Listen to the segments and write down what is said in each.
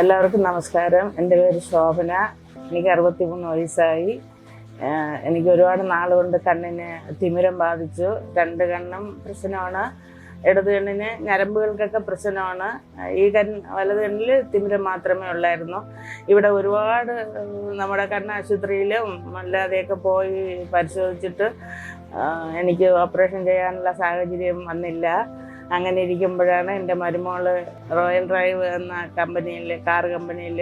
എല്ലാവർക്കും നമസ്കാരം. എന്റെ പേര് ശോഭന. എനിക്ക് അറുപത്തി മൂന്ന് വയസ്സായി എനിക്ക് ഒരുപാട് നാളുകൊണ്ട് കണ്ണിന് തിമിരം ബാധിച്ചു. രണ്ട് കണ്ണും പ്രശ്നമാണ്. ഇടത് കണ്ണിന് ഞരമ്പുകൾക്കൊക്കെ പ്രശ്നമാണ്. ഈ കൺ വലത് കണ്ണിൽ തിമിരം മാത്രമേ ഉള്ളായിരുന്നു. ഇവിടെ ഒരുപാട് നമ്മുടെ കണ്ണാശുപത്രിയിലും അല്ലാതെയൊക്കെ പോയി പരിശോധിച്ചിട്ട് എനിക്ക് ഓപ്പറേഷൻ ചെയ്യാനുള്ള സാഹചര്യം വന്നില്ല. അങ്ങനെ ഇരിക്കുമ്പോഴാണ് എന്റെ മരുമോൾ റോയൽ ഡ്രൈവ് എന്ന കമ്പനിയിൽ കാർ കമ്പനിയിൽ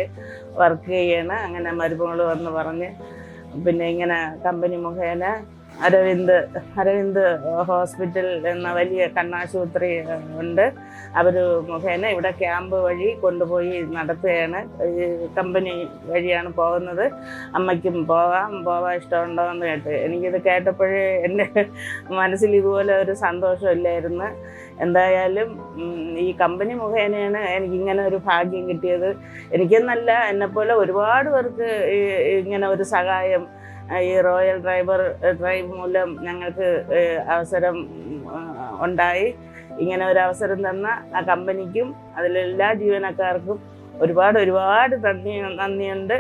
വർക്ക് ചെയ്യണം. അങ്ങനെ മരുമോൾ വന്ന് പറഞ്ഞ് പിന്നെ ഇങ്ങനെ കമ്പനി മുഖേന അരവിന്ദ് അരവിന്ദ് ഹോസ്പിറ്റൽ എന്ന വലിയ കണ്ണാശുപത്രി ഉണ്ട്. അവർ മുഖേന ഇവിടെ ക്യാമ്പ് വഴി കൊണ്ടുപോയി നടത്തുകയാണ്. ഈ കമ്പനി വഴിയാണ് പോകുന്നത്. അമ്മയ്ക്കും പോകാം. പോകാൻ ഇഷ്ടമുണ്ടോ എന്ന് കേട്ട്. എനിക്കിത് കേട്ടപ്പോഴേ എന്റെ മനസ്സിൽ ഇതുപോലെ ഒരു സന്തോഷമില്ലായിരുന്നു. എന്തായാലും ഈ കമ്പനി മുഖേനയാണ് എനിക്ക് ഇങ്ങനെ ഒരു ഭാഗ്യം കിട്ടിയത്. എനിക്കെന്നല്ല എന്നെപ്പോലെ ഒരുപാട് പേർക്ക് ഇങ്ങനെ ഒരു സഹായം ഈ റോയൽ ഡ്രൈവർ ഡ്രൈവ് മൂലം ഞങ്ങൾക്ക് അവസരം ഉണ്ടായി. ഇങ്ങനെ ഒരു അവസരം തന്ന ആ കമ്പനിക്കും അതിലെല്ലാ ജീവനക്കാർക്കും ഒരുപാട് ഒരുപാട് നന്ദി നന്ദിയുണ്ട്.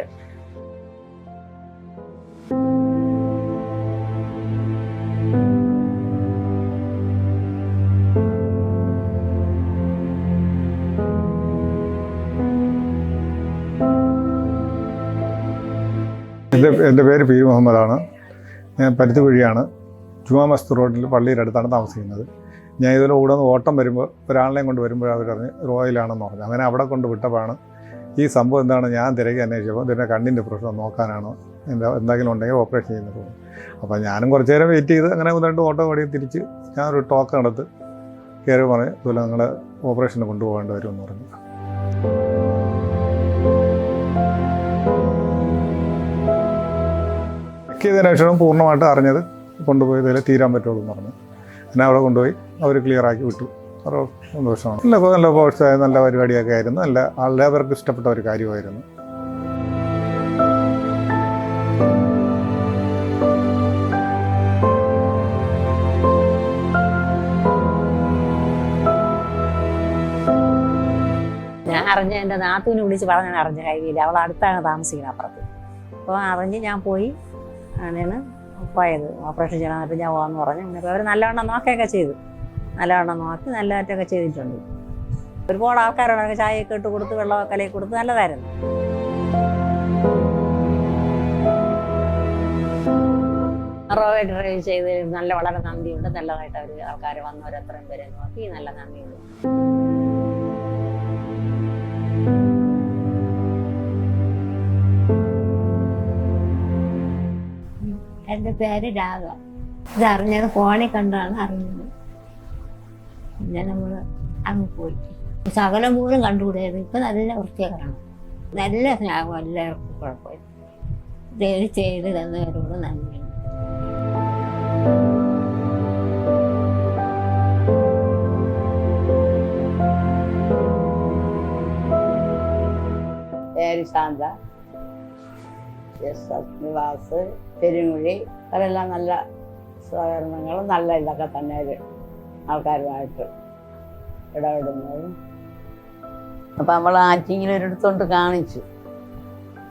എന്റെ എന്റെ പേര് പി മുഹമ്മദാണ്. ഞാൻ പരുത്തുകുഴിയാണ് ജുമാ റോഡിൽ പള്ളിയുടെ അടുത്താണ് താമസിക്കുന്നത്. ഞാൻ ഇതിൽ കൂടെ നിന്ന് ഓട്ടം വരുമ്പോൾ ഒരാളിനെയും കൊണ്ട് വരുമ്പോൾ അവർ പറഞ്ഞ് റോയിലാണെന്ന് പറഞ്ഞു. അങ്ങനെ അവിടെ കൊണ്ട് വിട്ടപ്പോഴാണ് ഈ സംഭവം എന്താണ് ഞാൻ തിരക്കി അന്വേഷിച്ചപ്പോൾ ഇതിന്റെ കണ്ണിന്റെ പ്രശ്നം നോക്കാനാണോ എന്താ എന്തെങ്കിലും ഉണ്ടെങ്കിൽ ഓപ്പറേഷൻ ചെയ്യുന്നത്. അപ്പോൾ ഞാനും കുറച്ച് നേരം വെയിറ്റ് ചെയ്ത് അങ്ങനെ ഒന്ന് രണ്ട് ഓട്ടോ ഓടി തിരിച്ച് ഞാനൊരു ടോക്കൺ എടുത്ത് കയറി പറഞ്ഞ് ഇതുപോലെ നിങ്ങളെ ഓപ്പറേഷന് കൊണ്ടുപോകേണ്ടി വരുമെന്ന് പറഞ്ഞു. ചെക്ക് ചെയ്തതിന് ശേഷം പൂർണമായിട്ട് അറിഞ്ഞത് കൊണ്ടുപോയി തീരാൻ പറ്റുള്ളൂ എന്ന് പറഞ്ഞു. പിന്നെ അവിടെ കൊണ്ടുപോയി അവർ ക്ലിയർ ആക്കി വിട്ടു. ഒരു സന്തോഷമാണ്. നല്ല നല്ല പോസ്റ്റായ നല്ല പരിപാടിയൊക്കെ ആയിരുന്നു. നല്ല എല്ലാവർക്കും ഇഷ്ടപ്പെട്ട ഒരു കാര്യമായിരുന്നു. ഞാൻ അറിഞ്ഞ എന്റെ നാത്തൂനെ വിളിച്ച് പറഞ്ഞാണ് അറിഞ്ഞ കഴിയില്ല അവൾ അടുത്താണ് താമസിക്കുന്നത് അപ്പുറത്ത്. അപ്പോൾ അറിഞ്ഞ് ഞാൻ പോയി. അങ്ങനെയാണ് പോയത്. ഓപ്പറേഷൻ ചെയ്യണം എന്നിട്ട് ഞാൻ പോകാമെന്ന് പറഞ്ഞു. എന്നിട്ട് അവർ നല്ലവണ്ണം നോക്കുകയൊക്കെ ചെയ്തു. നല്ലവണ്ണം നോക്കി നല്ലതായിട്ടൊക്കെ ചെയ്തിട്ടുണ്ട്. ഒരുപാട് ആൾക്കാരോട് അവർക്ക് ചായയൊക്കെ ഇട്ട് കൊടുത്ത് വെള്ളമൊക്കെ കലക്കി കൊടുത്ത് നല്ലതായിരുന്നു. ഡ്രൈവ് ചെയ്ത് നല്ല വളരെ നന്ദിയുണ്ട്. നല്ലതായിട്ട് അവർ ആൾക്കാർ വന്നവരത്രയും പേരെ നോക്കി. നല്ല നന്ദിയുണ്ട്. എന്റെ പേര് രാഗ. ഇത് അറിഞ്ഞത് ഫോണിൽ കണ്ടാണ് അറിഞ്ഞത് പിന്നെ നമ്മൾ അങ്ങ് പോയി. സകലം പോലും കണ്ടുകൂടായിരുന്നു. ഇപ്പം നല്ല വൃത്തിയാക്കണം. നല്ല സ്നേഹം എല്ലാവർക്കും കുഴപ്പമില്ല. ദയവ് ചെയ്ത് തന്നവരോട് പേര് ശാന്ത. എസ്. എസ്. നിവാസ്. പെരുങ്ങുഴി അവരെല്ലാം നല്ല സഹകരണങ്ങളും നല്ല ഇതൊക്കെ തന്നെ ഒരു ആൾക്കാരുമായിട്ട് ഇടപെടുന്നതും. അപ്പം നമ്മൾ ആറ്റിങ്ങിൽ ഒരിടത്തോണ്ട് കാണിച്ചു.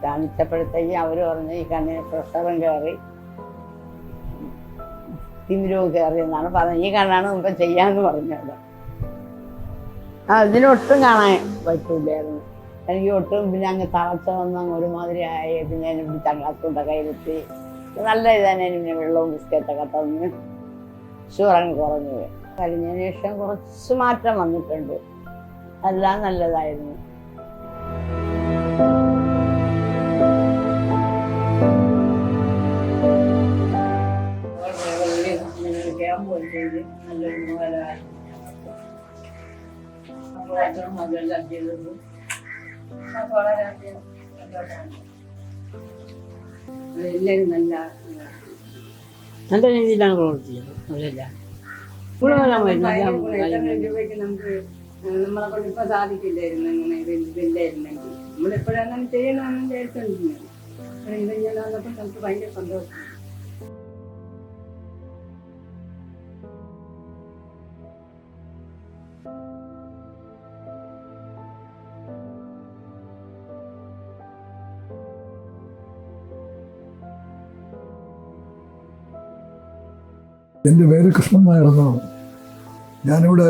കാണിച്ചപ്പോഴത്തേക്ക് അവർ പറഞ്ഞു ഈ കണ്ണിന് പ്രഷറും കയറി തിമിരവും കയറി എന്നാണ് പറഞ്ഞത്. ഈ കണ്ണാണ് മുമ്പ് ചെയ്യാമെന്ന് പറഞ്ഞത്. ആ ഇതിനൊട്ടും കാണാൻ പറ്റൂലായിരുന്നു. എനിക്ക് ഒട്ടും പിന്നെ അങ്ങ് തളച്ച വന്ന ഒരുമാതിരി ആയി. പിന്നെ ഗ്ലാസുകൊണ്ട് കയ്യിലെത്തി നല്ല ഇതന്നെ പിന്നെ വെള്ളവും ബിസ്ക്കറ്റൊക്കെ തന്ന്. ഷുറങ്ങി കുറഞ്ഞു കഴിഞ്ഞതിന് ശേഷം കുറച്ച് മാറ്റം വന്നിട്ടുണ്ട്. എല്ലാം നല്ലതായിരുന്നു. എല്ലാവരും നല്ല നല്ല രീതിയിലാണ് പ്രവർത്തിച്ചത് അവരെല്ല രൂപയ്ക്ക് നമുക്ക് നമ്മളെ കൊണ്ട് ഇപ്പൊ സാധിക്കില്ലായിരുന്നു ഇങ്ങനെ ഇത് ഇതില്ലായിരുന്നെങ്കിൽ നമ്മളെപ്പോഴാണ് അങ്ങനെ ചെയ്യണമെന്ന് വിചാരിച്ചോണ്ടിരുന്നത്. ഇത് ഇങ്ങനെ വന്നപ്പോൾ നമുക്ക് ഭയങ്കര സന്തോഷം. എന്റെ പേര് കൃഷ്ണൻ നായർ എന്നാണ് ഞാനിവിടെ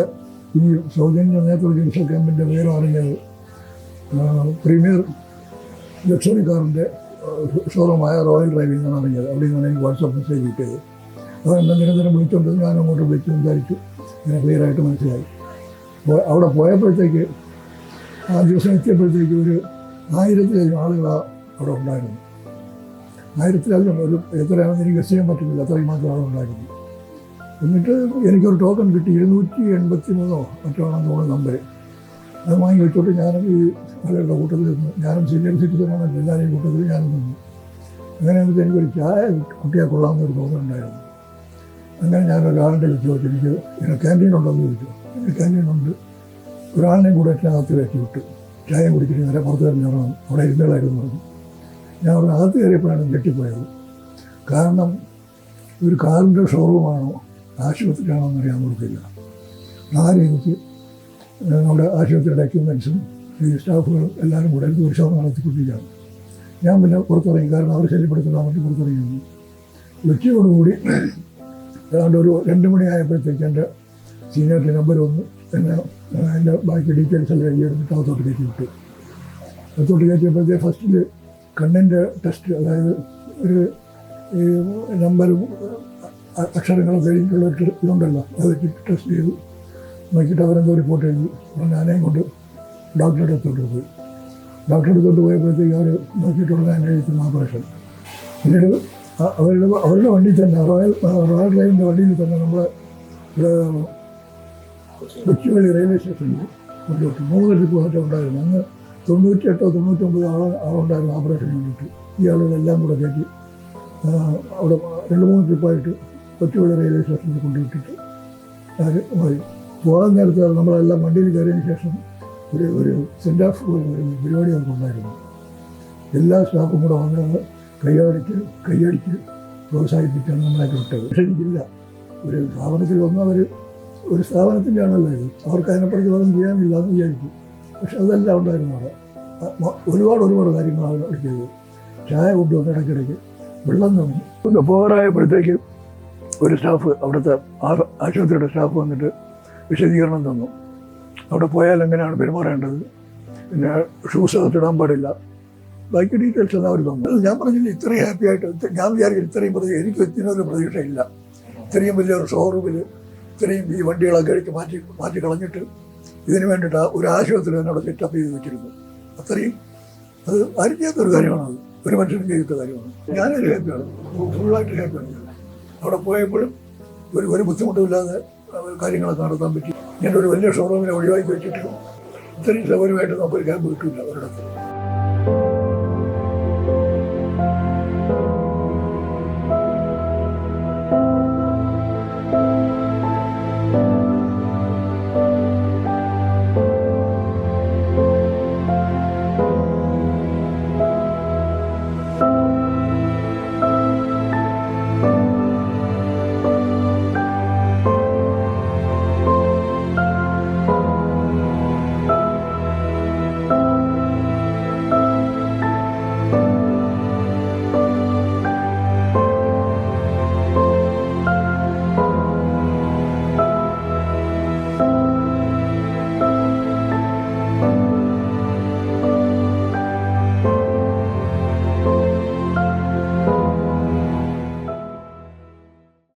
ഈ സൗജന്യ നേത്ര ചികിത്സാ ക്യാമ്പിന്റെ പേര് അറിഞ്ഞത് പ്രീമിയർ ലക്ഷറി കാറിന്റെ ഷോറൂമായ റോയൽ ഡ്രൈവിംഗ് ആണ് അറിഞ്ഞത് അവിടെ നിന്നാണ് എനിക്ക് വാട്സാപ്പ് മെസ്സേജ് കിട്ടിയത്. അത് എന്നെ നിരന്തരം വിളിച്ചുകൊണ്ട് ഞാൻ അങ്ങോട്ട് വിളിച്ച് സംസാരിച്ചു ഇങ്ങനെ ക്ലിയറായിട്ട് മനസ്സിലായി. അവിടെ പോയപ്പോഴത്തേക്ക് ആ ദിവസം എത്തിയപ്പോഴത്തേക്ക് ഒരു ആയിരത്തിലധികം ആളുകളാണ് അവിടെ ഉണ്ടായിരുന്നു. ആയിരത്തിലധികം ഒരു എത്രയാണെന്ന് എനിക്ക് ഗസ് ചെയ്യാൻ പറ്റുന്നില്ല. അത്രയും മാത്രം ആളുണ്ടായിരുന്നു എന്നിട്ട് എനിക്കൊരു ടോക്കൺ കിട്ടി ഇരുന്നൂറ്റി എൺപത്തി മൂന്നോ മറ്റോ ആണെന്ന് തോന്നുന്ന നമ്പർ അത് വാങ്ങി വെച്ചോട്ട് ഞാനും ഈ പലരുടെ കൂട്ടത്തിൽ നിന്ന് ഞാനും സീനിയർ സിറ്റിസണാണ് എല്ലാവരെയും കൂട്ടത്തിൽ ഞാനും നിന്നു. അങ്ങനെ എന്നിട്ട് എനിക്കൊരു ചായ കുട്ടിയെ കൊള്ളാമെന്നൊരു തോന്നലുണ്ടായിരുന്നു അങ്ങനെ ഞാൻ ഒരാളുടെ അടുത്ത് ചോദിച്ചു എനിക്ക് ഇങ്ങനെ ക്യാന്റീൻ ഉണ്ടോ എന്ന് ചോദിച്ചു. എനിക്ക് ക്യാന്റീൻ ഉണ്ട്. ഒരാളിനെയും കൂടെ അതിനകത്ത് കയറ്റി വിട്ടു. ചായ കുടിച്ചിട്ട് നേരെ പുറത്ത് ഇറങ്ങണം അവിടെ ഇരുന്നുകളായിരുന്നു പറഞ്ഞു. ഞാൻ അവിടെ അകത്ത് കയറിയപ്പോഴാണ് ഞെട്ടിപ്പോയത്. കാരണം ഒരു കാറിന്റെ ഷോറൂമാണോ ആശുപത്രിയാണോ എന്നറിയാൻ കൊടുക്കില്ല. ആരും എനിക്ക് നമ്മുടെ ആശുപത്രിയുടെ എക്യുപ്മെൻസും ഈ സ്റ്റാഫുകളും എല്ലാവരും കൂടെ എനിക്ക് പരിശോധന നടത്തിക്കൊണ്ടിരിക്കുകയാണ്. ഞാൻ പിന്നെ പുറത്തിറങ്ങി കാരണം അവർ ശല്യപ്പെടുത്തുന്ന അവർക്ക് പുറത്തിറങ്ങിയിരുന്നു ഉച്ചയോടുകൂടി ഏതാണ്ട് ഒരു രണ്ട് മണിയായപ്പോഴത്തേക്ക് എന്റെ സീനിയറിന്റെ നമ്പർ ഒന്ന് എന്നെ എന്റെ ബാക്കി ഡീറ്റെയിൽസ് എല്ലാം എഴുതിയെടുത്തിട്ട് അകത്തോട്ട് കയറ്റി വിട്ടു. അകത്തോട്ട് കയറ്റിയപ്പോഴത്തേക്ക് ഫസ്റ്റിൽ കണ്ണിന്റെ ടെസ്റ്റ് അതായത് ഒരു നമ്പർ അ- കഴിഞ്ഞിട്ടുള്ള ഇതുണ്ടല്ലോ. അത് ടെസ്റ്റ് ചെയ്തു നോക്കിയിട്ട് അവരെന്തോ റിപ്പോർട്ട് അപ്പോൾ ഞാനേയും കൊണ്ട് ഡോക്ടറുടെ അടുത്തോട്ട് പോയി. ഡോക്ടറുടെ അടുത്തോട്ട് പോയപ്പോഴത്തേക്ക് അവർ നോക്കിയിട്ടുള്ള ഞാൻ എഴുതിക്കുന്ന ഓപ്പറേഷൻ പിന്നീട് അവരുടെ അവരുടെ വണ്ടിയിൽ തന്നെ റോയൽ റോയൽ ലൈനിന്റെ വണ്ടിയിൽ തന്നെ നമ്മൾ കൊച്ചുവേളി റെയിൽവേ സ്റ്റേഷനിൽ കൊണ്ടുപോയി മൂന്ന് മാറ്റം ഉണ്ടായിരുന്നു. അന്ന് തൊണ്ണൂറ്റിയെട്ടോ തൊണ്ണൂറ്റൊമ്പത് ആൾ ആളുണ്ടായിരുന്നു ഓപ്പറേഷൻ വേണ്ടിയിട്ട്. ഈ ആളുകളെല്ലാം കൂടെ കയറ്റി അവിടെ രണ്ട് മൂന്ന് ട്രിപ്പായിട്ട് കൊച്ചുവേളി റെയിൽവേ സ്റ്റേഷനിൽ കൊണ്ടുവിട്ടിട്ട് അവർ പോയി. പോകാൻ നേരത്ത് നമ്മളെല്ലാം വണ്ടിയിൽ കയറിയതിന് ശേഷം ഒരു ഒരു സെൻഡ് ഓഫ് പരിപാടി നമുക്കുണ്ടായിരുന്നു എല്ലാ സ്റ്റാഫും കൂടെ വന്നത് കൈയടിച്ച് കൈയടിച്ച് പ്രോത്സാഹിപ്പിച്ചാണ് നമ്മളൊക്കെ വിട്ടത്. പക്ഷേ എനിക്കില്ല. ഒരു സ്ഥാപനത്തിൽ വന്ന് അവർ ഒരു സ്ഥാപനത്തിന്റെ ആണല്ലോ ഇത്. അവർക്ക് അതിനെപ്പറ്റി ഒന്നും ചെയ്യാനില്ല എന്ന് വിചാരിച്ചു. പക്ഷെ അതെല്ലാം ഉണ്ടായിരുന്നു അവിടെ. ഒരുപാട് ഒരുപാട് കാര്യങ്ങൾ അവിടെ ചെയ്തത്. ചായ കൊണ്ടുവന്ന് ഇടയ്ക്കിടയ്ക്ക് വെള്ളം തന്നു. പോകാറായപ്പോഴത്തേക്ക് ഒരു സ്റ്റാഫ് അവിടുത്തെ ആശുപത്രിയുടെ സ്റ്റാഫ് വന്നിട്ട് വിശദീകരണം തന്നു. അവിടെ പോയാൽ എങ്ങനെയാണ് പെരുമാറേണ്ടത്? പിന്നെ ഷൂസ് അകത്തിടാൻ പാടില്ല. ബാക്കി ഡീറ്റെയിൽസ് എല്ലാം അവർ തന്നു. ഞാൻ പറഞ്ഞില്ല ഇത്രയും ഹാപ്പി ആയിട്ട് ഞാൻ വിചാരിക്കും ഇത്രയും പ്രതീക്ഷ എനിക്ക് ഇതിനൊരു പ്രതീക്ഷയില്ല. ഇത്രയും വലിയൊരു ഷോറൂമിൽ ഇത്രയും ഈ വണ്ടികളൊക്കെ അടിച്ച് മാറ്റി മാറ്റി കളഞ്ഞിട്ട് ഇതിന് വേണ്ടിയിട്ട് ഒരു ആശുപത്രി എന്നോട് സെറ്റപ്പ് ചെയ്ത് വെച്ചിരുന്നു. അത്രയും അത് ആരും ചെയ്യാത്തൊരു കാര്യമാണ് അത്. ഒരു മനുഷ്യനും ചെയ്യാത്ത കാര്യമാണ്. ഞാനൊരു ഹാപ്പിയാണ് ഫുള്ളായിട്ട് ഹാപ്പിയാണ് അവിടെ പോയപ്പോഴും ഒരു ഒരു ബുദ്ധിമുട്ടുമില്ലാതെ കാര്യങ്ങളൊക്കെ നടത്താൻ പറ്റി. ഞാൻ ഒരു വലിയ ഷോറൂമിനെ ഒഴിവാക്കി വെച്ചിട്ടില്ല ഇത്രയും സൗകര്യമായിട്ട് നമുക്കൊരു ക്യാമ്പ് കിട്ടില്ല ഒരിടത്ത്.